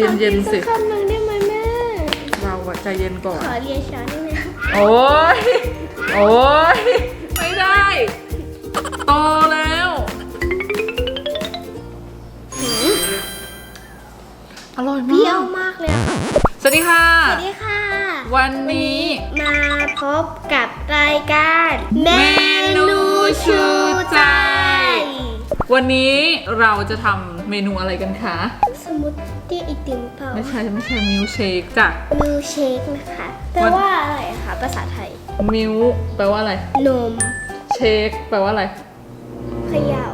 เย็นๆสิ ขอกิสักคำหนึ่งได้ไหมแม่ เราอะใจเย็นก่อน ขอเรียนช้อนได้ไหมโอ้ย โอ้ย ไม่ได้ โตแล้ว อร่อยเปรี้ยมาวก มากเลยอะค่ะสวัสดีค่ะ สวัสดีค่ะ วันนี้ มาพบกับรายการ เมนูชูใจ วันนี้เราจะทำเมนูอะไรกันคะ สมูทตี้ไอติมเปล่าไม่ใช่ไม่ใช่มิลเชคจ้ะ มิลเชคนะคะแปลวันว่าอะไรคะภาษาไทย มิลแปลว่าอะไร นม เชคแปลว่าอะไรเขย่า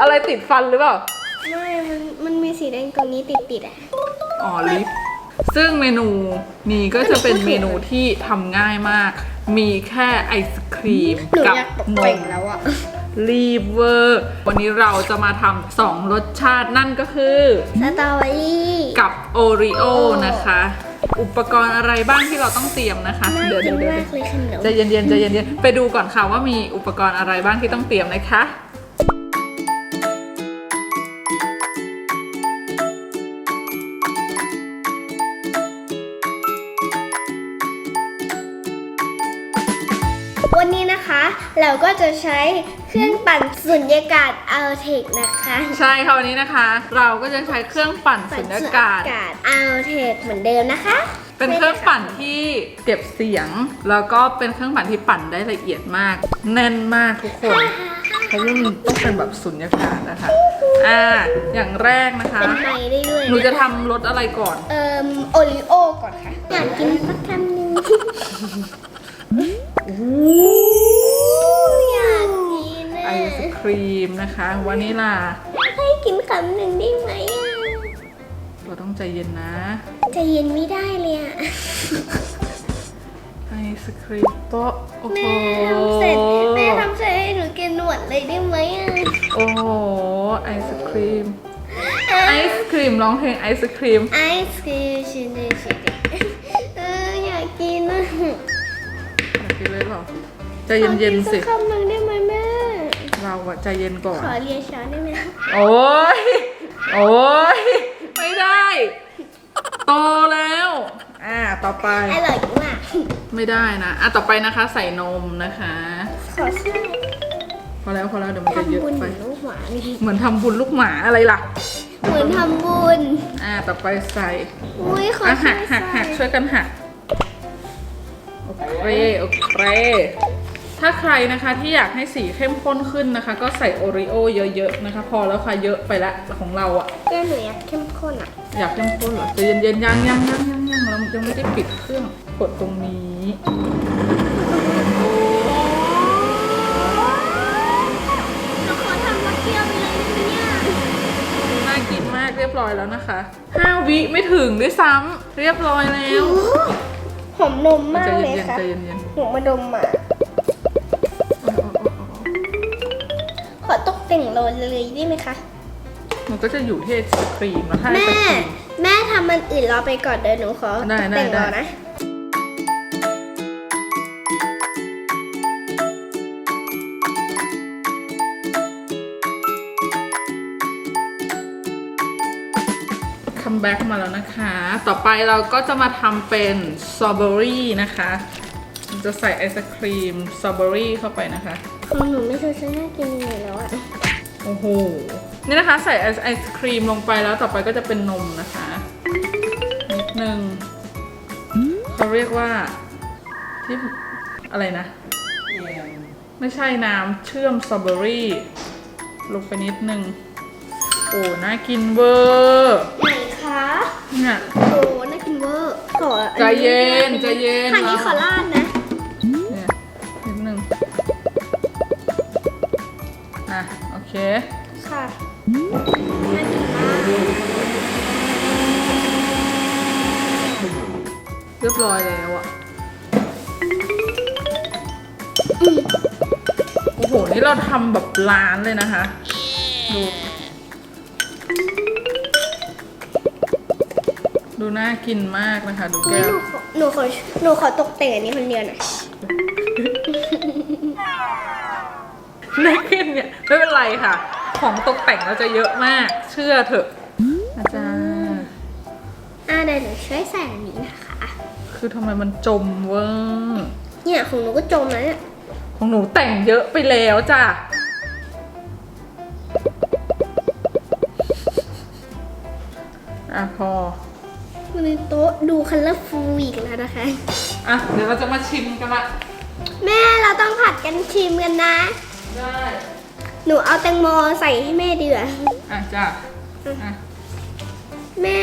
อะไรติดฟันหรือเปล่า ไม่มันมันมีสีแดงตรงนี้ติดติดๆอะอ๋อลิป ซึ่งเมนูนี้ก็จะเป็นเมนูที่ทำง่ายมาก มีแค่ไอศครีมหนูกับอยากตกนแต่งม แล้วอะ รีเวอร์วันนี้เราจะมาทำสองรสชาตินั่นก็คือ สตรอเบอรี่กับโอริโอนะคะ อุปกรณ์อะไรบ้างที่เราต้องเตรียมนะคะน่าเดี๋ยวกิเดี๋นยวเดี๋ยวมากเลยค่ะหนูใจเย็นๆใจเย็นๆไปดูก่อนค่ะว่ามีอุปกรณ์อะไรบ้างที่ต้องเตรียมนะคะ นนี้นะคะ เราก็จะใช้เครื่องปั่นสุญญากาศอัลเทคนะคะ ใช่ค่ะวันนี้นะคะ เราก็จะใช้เครื่องปั่นสุญญากาศ อัลเทคเหมือนเดิมนะคะ เป็นเครื่องปั่นที่เก็บเสียง แล้วก็เป็นเครื่องปั่นที่ปั่นได้ละเอียดมาก แน่นมากทุกคนเพราะว่ามันต้องเป็นแบบสุญญากาศนะคะอ่าอย่างแรกนะคะเป็นไม้ได้ด้วยหนูจะทำรสอะไรก่อน เอ่อโอริโอก่อนค่ะ อยากกินสักคำหนึ่ง อยากกินไออะศครีมนะคะวานิลาให้กินคำหนึ่งได้ไหมอะเราต้องใจเย็นนะ ใจเย็นไม่ได้เลยอะไอศครีมโต๊ะโอ้โหแม่ทำเสร็จแม่ทำเสร็จให้หนูกินหนวดเลยได้ไหมอะโอ้โหไอศครีมไอศครีมร้องเพลงไอศครีม ไอศครีมชินเดชินเด ใจเย็นๆสิ ขอกิสักคำหนึ่งได้ไหมแม่ เราอะใจเย็นก่อน ขอเรียนช้อนได้ไหมโอ้ย โอ้ย ไม่ได้ โตแล้ว อ่า ต่อไป อร่อยมาก ไม่ได้นะ อะ ต่อไปนะคะ ใส่นมนะคะ ขอช่วยพอแล้วพอแล้วเดี๋ยวมันจะเยทำอะบุญเหไป มือนลูกหมานี่เหมือนทำบุญลูกหมาอะไรล่ะ เหมือนทำบุญ อ่า ต่อไปใส่ อุ้ยขออะช่หัวกยหักหักใส่ช่วยกันหัก โอเค โอเค ถ้าใครนะคะที่อยากให้สีเข้มข้นขึ้นนะคะ ก็ใส่โอริโอเยอะๆนะคะ พอแล้วค่ะเยอะไปละของเราอะก็หนูอยากเข้มข้นอะ อยากเข้มข้นเหรอใจะเย็นๆยังยังยังยังยังเรายังไม่ได้ปิดเครื่องกดตรงนี้หนูขอทำมาเกี๊ยวไปเลยได้ไหมเนี่ยน่ากินมากเรียบร้อยแล้วนะคะห้าวิไม่ถึงด้วยซ้ำเรียบร้อยแล้วหอมนมมากใจเลยเย็นๆค่ะใจเย็นหนูมาดมอะ แต่งโรยเลยได้ไหมคะๆมันก็จะอยู่ที่ไอศครีมแล้วถ้าไอแม่ศครีม แม่ทำมันอื่นรอไปก่อนเดี๋ยวหนูขอได้ตกแต่งได้รอได้ นะคัมแบ็กมาแล้วนะคะ ต่อไปเราก็จะมาทำเป็นสตรอเบอรี่นะคะ จะใส่ไอศครีมสตรอเบอรี่เข้าไปนะคะ ของหนูไม่เคยจะน่ากินเลยแล้วอะโอ้โห นี่นะคะใส่ไอศไอศครีมลงไปแล้วต่อไปก็จะเป็นนมนะคะนิดนึงเขาเรียกว่าที่อะไรนะ ไม่ใช่น้ำเชื่อมสตรอเบอรี่ลงไปนิดนึง โอ้ น่ากินเวอร์ไหนคะเนี่ยโอ้น่ากินเวอร์ขออัใจเย็น ใจเย็นทางนี้ขอลาดนะ เค ค่ะน่ากินมากเรียบร้อยแล้วอะโอ้โห นี่เราทำแบบร้านเลยนะคะ ดู ดูน่ากินมากนะคะ ดูอุ๊ยแก้หวนูขอหนูขอหนูขอตกแต่งอันนี้คนเดียวหน่อย น่ากินเนี่ยไม่เป็นไรค่ะ ของตกแต่งเราจะเยอะมาก เชื่อเถอะอาจารย์อ่าเดี๋ยวหนูช่วยใส่อันนี้นะคะ คือทำไมมันจมเวอร์เนี่ยของหนูก็จมแล้วเนี่ยของหนูแต่งเยอะไปแล้วจ้ะอะพอมันมีโต๊ะดูคัลเลอร์ฟูอีกแล้วนะคะ อะเดี๋ยวเราจะมาชิมกันละ แม่เราต้องผัดกันชิมกันนะ ได้ หนูเอาแตงโมใส่ให้แม่ดีกว่าอะจ้ะอะแม่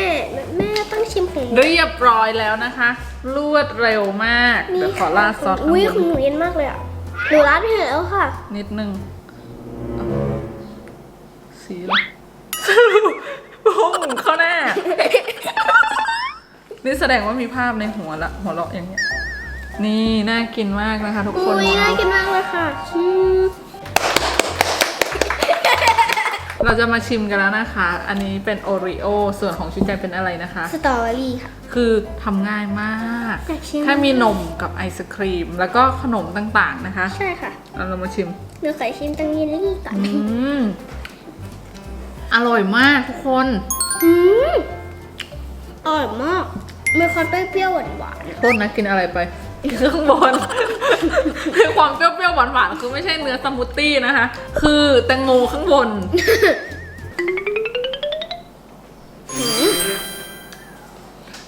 แม่ต้องชิมของหนูเรียบร้อยแล้วนะคะ รวดเร็วมาก เดี๋ยวขอราดซอสข้างอุ้ยบของนหนูเย็นมากเลยอะหนูราดไปแล้วค่ะ นิดนึงสีอะไรพุ่งเข้าหน้า นี่แสดงว่ามีภาพในหัวละ หัวเราะอย่างเงี้ย นี่ น่ากินมากนะคะทุกคน อุ้ยน่ากินมากเลยค่ะ เราจะมาชิมกันแล้วนะคะ อันนี้เป็นโอริโอส่วนของชิ้นใจเป็นอะไรนะคะ สตรอเบอรี่ค่ะ คือทำง่ายมากอยากชิมแค่มีนมกับไอศครีม แล้วก็ขนมต่างๆนะคะใช่ค่ะเอาเรามาชิม หนูขอชิมตังเยลลี่ก่อนอืม อร่อยมากทุกคน อืมอร่อยมากมีความเปรี้ยวๆหวานโทษนะกินอะไรไป ข้างบน คือความเปรี้ยวๆหวานๆคือไม่ใช่เนื้อสมูทตี้นะคะ คือแตงโมข้างบน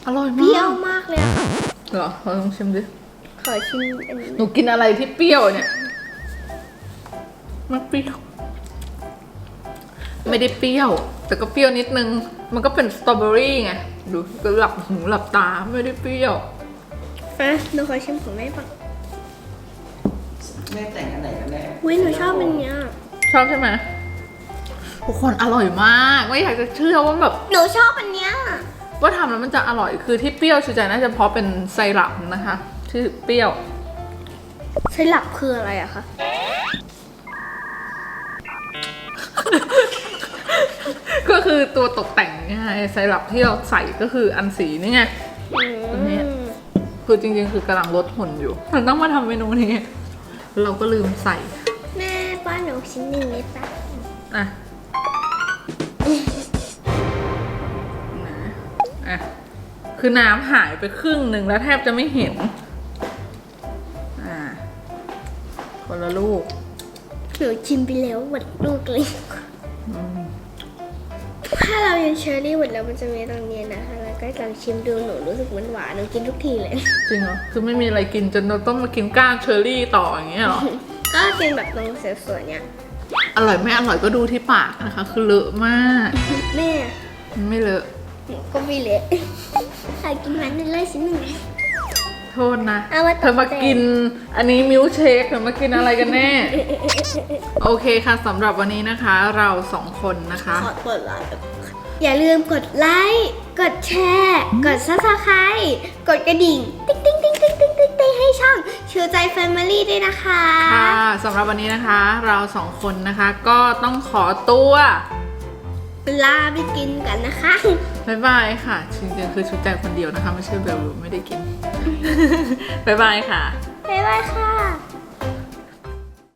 อร่อยๆเปมารี้ยวกมากเลยอะค่ะเหรอเราลองชิมดิ ขอชิมอันนี้หนูกินอะไรที่เปรี้ยวเนี่ย มันเปรี้ยว ไม่ได้เปรี้ยว แต่ก็เปรี้ยวนิดนึง มันก็เป็นสตรอเบอรี่ไง ดูก็หลับหูหลับตาไม่ได้เปรี้ยว อะหนูขอชิมของแม่บ้างแม่แต่งอันไหนกันแน่อุ้ยหนูชอบอันเนี้ยชอบใช่ไหมทุกคนอร่อยมากไม่อยากจะเชื่อว่าแบบหนูชอบอันเนี้ยว่าทำแล้วมันจะอร่อยคือที่เปรี้ยวชูใจน่าจะเพราะเป็นไซรัปนะคะที่เปรี้ยวใช้หลับคืออะไรอะคะก็คือตัวตกแต่งเนี่ยไอ้ไซรัปที่เราใส่ก็คืออันสีนี่ไงอันเนี้ย คือจริง ๆ คือกำลังลดหุ่นอยู่มันต้องมาทำเมนูนี้ เราก็ลืมใส่แม่ป้อนหนูชิ้นหนึ่งได้ปะอะนะอะ คือน้ำหายไปครึ่งหนึ่งแล้วแทบจะไม่เห็น อ่า คนละลูกหนูชิมไปแล้วหมดลูกเลยถ้าเรายังเชอร์รี่หมดแล้วมันจะมีตรงเนี้ยนะคะ แล้วก็ลองชิมดูหนูรู้สึกมันหวานหนูกินทุกทีเลย จริงเหรอ คือไม่มีอะไรกินจนเราต้องมากินก้านเชอร์รี่ต่ออย่างเงี้ยเหรอ ก็กินแบบตรงสวยๆเนี่ยอร่อยไม่อร่อยก็ดูที่ปากนะคะ คือเลอะมาก แม่มันไม่เลอะหนูก็ไม่เละใครกินมันเลยชิ้นหนึ่ง โทษนะ เอาไว้ตกแต่งเธอมากิน อันนี้มิลค์เชคเธอมากินอะไรกันแน่ โอเคค่ะสำหรับวันนี้นะคะ เราสองคนนะคะ ขอกดไลค์ อย่าลืมกดไลค์ กดแชร์ กดซับสไครต์กดกระดิ่ง ติ๊งติ๊งติ๊งติ๊งติ๊งติ๊งติ๊งให้ช่องชูใจแฟมิลี่ด้วยนะคะ ค่ะสำหรับวันนี้นะคะ เราสองคนนะคะก็ต้องขอตัวลาไปกินกันนะคะ บ๊ายบายค่ะจริงๆคือชุดแต่คนเดียวนะคะ ไม่ใช่เบลลูไม่ได้กิน บ๊ายบายค่ะ บ๊ายบายค่ะ